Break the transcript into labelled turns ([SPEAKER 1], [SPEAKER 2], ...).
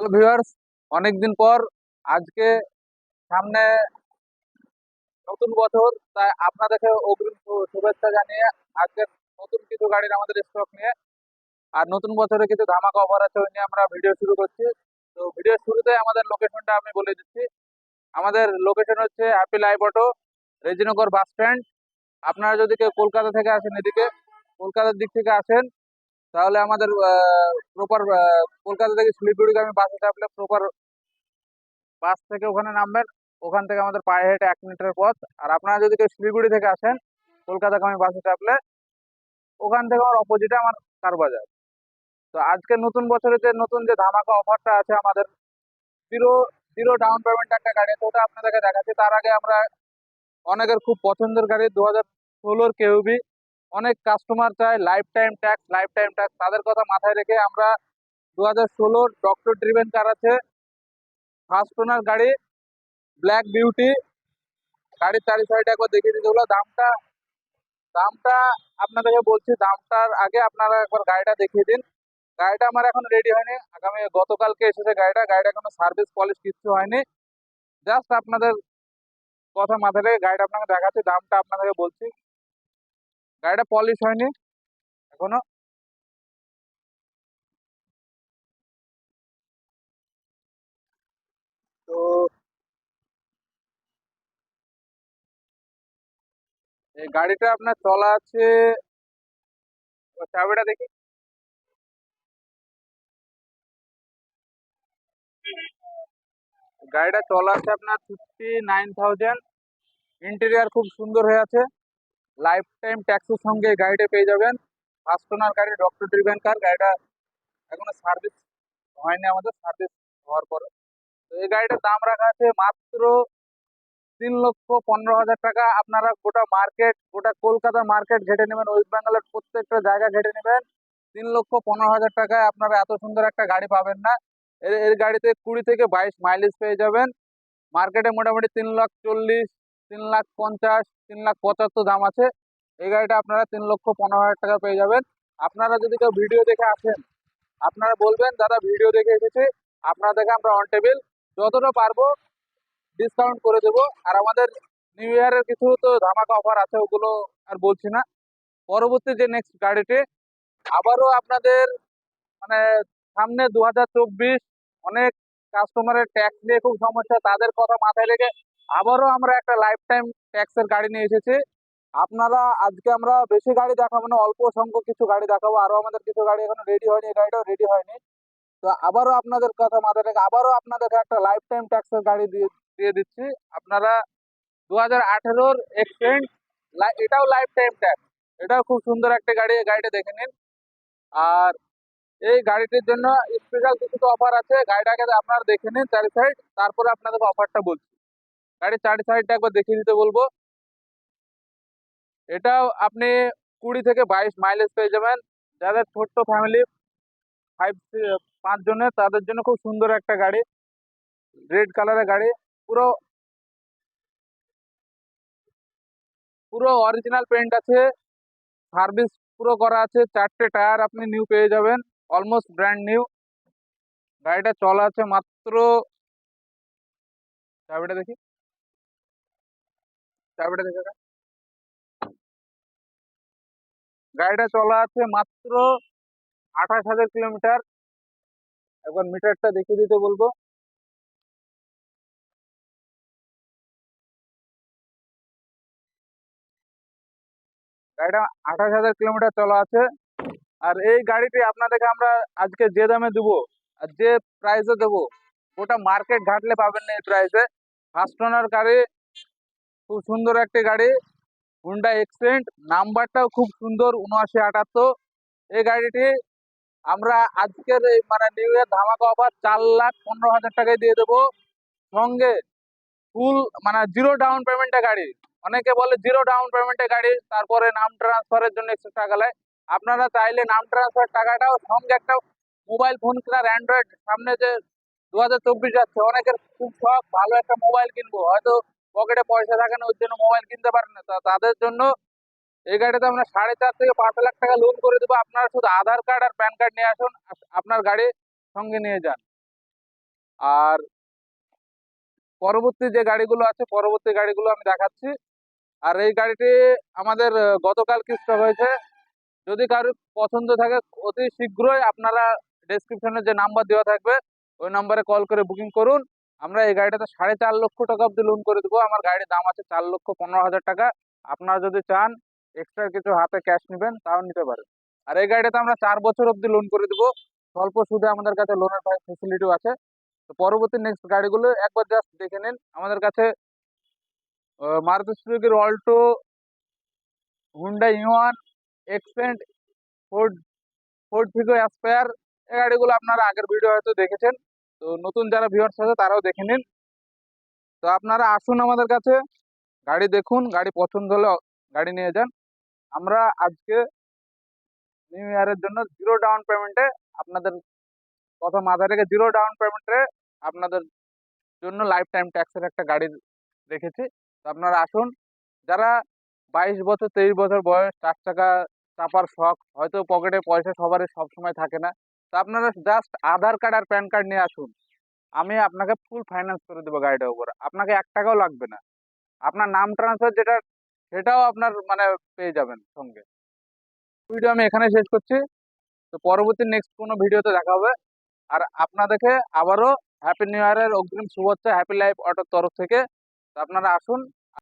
[SPEAKER 1] Hello viewers, অনেকদিন পর আজকে সামনে নতুন বছর, তাই আপনাদেরকে অগ্রিম শুভেচ্ছা জানিয়ে আজকে নতুন কিছু গাড়ির আমাদের স্টক নিয়ে আর নতুন বছরে কিছু ধামাকা অফার আছে ওই নিয়ে আমরা ভিডিও শুরু করছি। তো ভিডিও শুরুতে আমাদের লোকেশনটা আমি বলে দিচ্ছি। আমাদের লোকেশন হচ্ছে happy live auto Rejinagar bus stand আপনারা যদি কেউ কলকাতা থেকে আসেন এদিকে, কলকাতার দিক থেকে আসেন তাহলে আমাদের প্রপার কলকাতা থেকে শিলিগুড়িগামী বাসে চাপলে প্রপার বাস থেকে ওখানে নামবেন। ওখান থেকে আমাদের পায়ে হেঁটে এক মিনিটের পথ। আর আপনারা যদি কেউ শিলিগুড়ি থেকে আসেন, কলকাতাগামী বাসে চাপলে ওখান থেকে আমার অপোজিটে আমার কার বাজার। তো আজকে নতুন বছরে যে নতুন যে ধামাকা অফারটা আছে আমাদের জিরো জিরো ডাউন পেমেন্ট একটা গাড়ি আছে, ওটা আপনাদেরকে দেখাচ্ছি। তার আগে আমরা অনেকের খুব পছন্দের গাড়ি, দু হাজার ষোলোর কেউবি অনেক কাস্টমার চায় life time tax life time tax তাদের কথা মাথায় রেখে আমরা দু হাজার ষোলোর ডক্টর ড্রিভেন কার আছে। ফার্স্ট ওনার গাড়ি ব্ল্যাক বিউটি গাড়ির চারি সাইডে একবার দেখিয়ে দিতে হলো দামটা দামটা আপনাদেরকে বলছি, দামটার আগে আপনারা একবার গাড়িটা দেখিয়ে দিন। গাড়িটা আমার এখন রেডি হয়নি। আগামী, গতকালকে এসেছে গাড়িটা। গাড়িটা কোনো সার্ভিস পলিশ কিচ্ছু হয়নি। জাস্ট আপনাদের কথা মাথায় রেখে গাড়িটা আপনাকে দেখাচ্ছি, দামটা আপনাদেরকে বলছি। গাড়িটা পলিশ হয়নি, এখনও। তো এই গাড়িটা আপনার চলা আছে চাবিটা দেখি। গাড়িটা চলা আছে আপনার ফিফটি নাইন থাউজেন্ড ইন্টেরিয়ার খুব সুন্দর হয়ে আছে। লাইফ টাইম ট্যাক্সের সঙ্গে গাড়িটা পেয়ে যাবেন। ফার্স্ট ওনার গাড়ি ডক্টর ড্রিভেন কার গাড়িটা এখনও সার্ভিস হয়নি আমাদের সার্ভিস হওয়ার পরে। তো এই গাড়িটার দাম রাখা আছে মাত্র তিন লক্ষ পনেরো হাজার টাকা। আপনারা গোটা মার্কেট গোটা কলকাতা মার্কেট ঘেটে নেবেন ওয়েস্ট বেঙ্গলের প্রত্যেকটা জায়গা ঘেটে নেবেন। তিন লক্ষ পনেরো হাজার টাকায় আপনারা এত সুন্দর একটা গাড়ি পাবেন না। এর এর গাড়িতে কুড়ি থেকে বাইশ মাইলেজ পেয়ে যাবেন। মার্কেটে মোটামুটি তিন লাখ চল্লিশ তিন লাখ পঞ্চাশ, তিন লাখ পঁচাত্তর দাম আছে। এই গাড়িটা আপনারা তিন লক্ষ পনেরো হাজার টাকা পেয়ে যাবেন। আপনারা যদি কেউ ভিডিও দেখে আসেন, আপনারা বলবেন, দাদা, ভিডিও দেখে এসেছি। দেখে আমরা অন টেবিল যতটা পারব ডিসকাউন্ট করে দেবো। আর আমাদের নিউ ইয়ারের কিছু তো ধামাকা অফার আছে, ওগুলো আর বলছি না। পরবর্তী যে নেক্সট গাড়িটি, আবারও আপনাদের মানে সামনে দু হাজার চব্বিশ, অনেক কাস্টমারের ট্যাক্স নিয়ে খুব সমস্যা। তাদের কথা মাথায় রেখে আবারও আমরা একটা লাইফ টাইম ট্যাক্সের গাড়ি নিয়ে এসেছি। আপনারা আজকে আমরা বেশি গাড়ি দেখাবো না, অল্প সংখ্যক কিছু গাড়ি দেখাবো। আরও আমাদের কিছু গাড়ি এখনও রেডি হয়নি গাড়িটাও রেডি হয়নি। তো আবারও আপনাদের কথা মাথায় রেখে, আবারও আপনাদেরকে একটা লাইফ টাইম ট্যাক্সের গাড়ি দিয়ে দিয়ে দিচ্ছি। আপনারা দু হাজার আঠেরোর এক্সচেঞ্জ এটাও লাইফ টাইম ট্যাক্স এটাও খুব সুন্দর একটা গাড়ি গাড়িটা দেখে নিন। আর এই গাড়িটির জন্য স্পেশাল কিছু অফার আছে, গাড়িটাকে আপনারা দেখে নিন চারি সাইড তারপরে আপনাদের অফারটা বলছি। গাড়ির চারি সাইডটা একবার দেখিয়ে দিতে বলব। এটাও আপনি কুড়ি থেকে বাইশ মাইলেজ পেয়ে যাবেন। যাদের ছোট্ট ফ্যামিলি ফাইভ পাঁচ জনের, তাদের জন্য খুব সুন্দর একটা গাড়ি। রেড কালারের গাড়ি। পুরো পুরো অরিজিনাল পেন্ট আছে। সার্ভিস পুরো করা আছে। চারটে টায়ার আপনি নিউ পেয়ে যাবেন। অলমোস্ট ব্র্যান্ড নিউ গাড়িটা চলা আছে মাত্র চাবিটা দেখি। চাবিটা দেখে গাড়িটা চলা আছে মাত্র আঠাশ হাজার কিলোমিটার। একবার মিটারটা দেখিয়ে দিতে বলব। গাড়িটা আঠাশ হাজার কিলোমিটার চলা আছে। আর এই গাড়িটি আপনাদেরকে আমরা আজকে যে দামে দেবো আর যে প্রাইসে দেবো, ওটা মার্কেট ঘাটলে পাবেন না এই প্রাইসে ফার্স্ট ওনার গাড়ি খুব সুন্দর একটি গাড়ি। হুন্ডা এক্সেন্ট নাম্বারটাও খুব সুন্দর, উনআশি, আটাত্তর। এই গাড়িটি আমরা আজকের এই মানে নিউ ইয়ার ধামাকা অফার চার লাখ পনেরো হাজার টাকায় দিয়ে দেবো। সঙ্গে ফুল মানে জিরো ডাউন পেমেন্টে গাড়ি। অনেকে বলে জিরো ডাউন পেমেন্টে গাড়ি, তারপরে নাম ট্রান্সফারের জন্য এক্সট্রা টাকা লাগে। আপনারা চাইলে নাম ট্রান্সফার টাকাটাও সঙ্গে একটা মোবাইল ফোন কেনার অ্যান্ড্রয়েড সামনে যে দু হাজার চব্বিশ যাচ্ছে, অনেকের খুব শখ, ভালো একটা মোবাইল কিনবো। হয়তো পকেটে পয়সা থাকে না, ওর জন্য মোবাইল কিনতে পারেন না। তাদের জন্য এই গাড়িতে আমরা সাড়ে চার থেকে পাঁচ লাখ টাকা লোন করে দেবো। আপনারা শুধু আধার কার্ড আর প্যান কার্ড নিয়ে আসুন আপনার গাড়ি সঙ্গে নিয়ে যান। আর পরবর্তী যে গাড়িগুলো আছে, পরবর্তী গাড়িগুলো আমি দেখাচ্ছি। আর এই গাড়িটি আমাদের গতকাল কিস্ত হয়েছে। যদি কারোর পছন্দ থাকে, অতি শীঘ্রই আপনারা ডেসক্রিপশনে যে নাম্বার দেওয়া থাকবে, ওই নাম্বারে কল করে বুকিং করুন। আমরা এই গাড়িটাতে সাড়ে চার লক্ষ টাকা অব্দি লোন করে দেবো। আমার গাড়ির দাম আছে চার লক্ষ পনেরো হাজার টাকা। আপনারা যদি চান এক্সট্রা কিছু হাতে ক্যাশ নেবেন, তাও নিতে পারেন। আর এই গাড়িটাতে আমরা চার বছর অব্দি লোন করে দেবো। স্বল্প সুদে আমাদের কাছে লোনের ফেসিলিটিও আছে। তো পরবর্তী নেক্সট গাড়িগুলো একবার জাস্ট দেখে নিন। আমাদের কাছে Maruti সুজুকির Alto Hyundai Eon Xcent Ford Ford Figo Aspire এই গাড়িগুলো আপনারা আগের ভিডিও হয়তো দেখেছেন। তো নতুন যারা ভিউয়ার্স আছে, তারাও দেখে নিন। তো আপনারা আসুন আমাদের কাছে, গাড়ি দেখুন, গাড়ি পছন্দ হলে গাড়ি নিয়ে যান। আমরা আজকে নিউ ইয়ারের জন্য জিরো ডাউন পেমেন্টে আপনাদের কথা মাথায় রেখে জিরো ডাউন পেমেন্টে আপনাদের জন্য লাইফ টাইম ট্যাক্সের একটা গাড়ি রেখেছি। তো আপনারা আসুন। যারা বাইশ বছর, তেইশ বছর বয়স, চার চাকা চাপার শখ, হয়তো পকেটে পয়সা সবারই সবসময় থাকে না। তো আপনারা জাস্ট আধার কার্ড আর প্যান কার্ড নিয়ে আসুন। আমি আপনাকে ফুল ফাইন্যান্স করে দেবো গাড়িটার উপর। আপনাকে এক টাকাও লাগবে না। আপনার নাম ট্রান্সফার যেটা, সেটাও আপনার মানে পেয়ে যাবেন সঙ্গে। ভিডিও আমি এখানে শেষ করছি। তো পরবর্তী নেক্সট কোনো ভিডিওতে দেখা হবে। আর আপনাদেরকে আবারও হ্যাপি নিউ ইয়ারের অগ্রিম শুভেচ্ছা হ্যাপি লাইফ অটোর তরফ থেকে। তো আপনারা আসুন।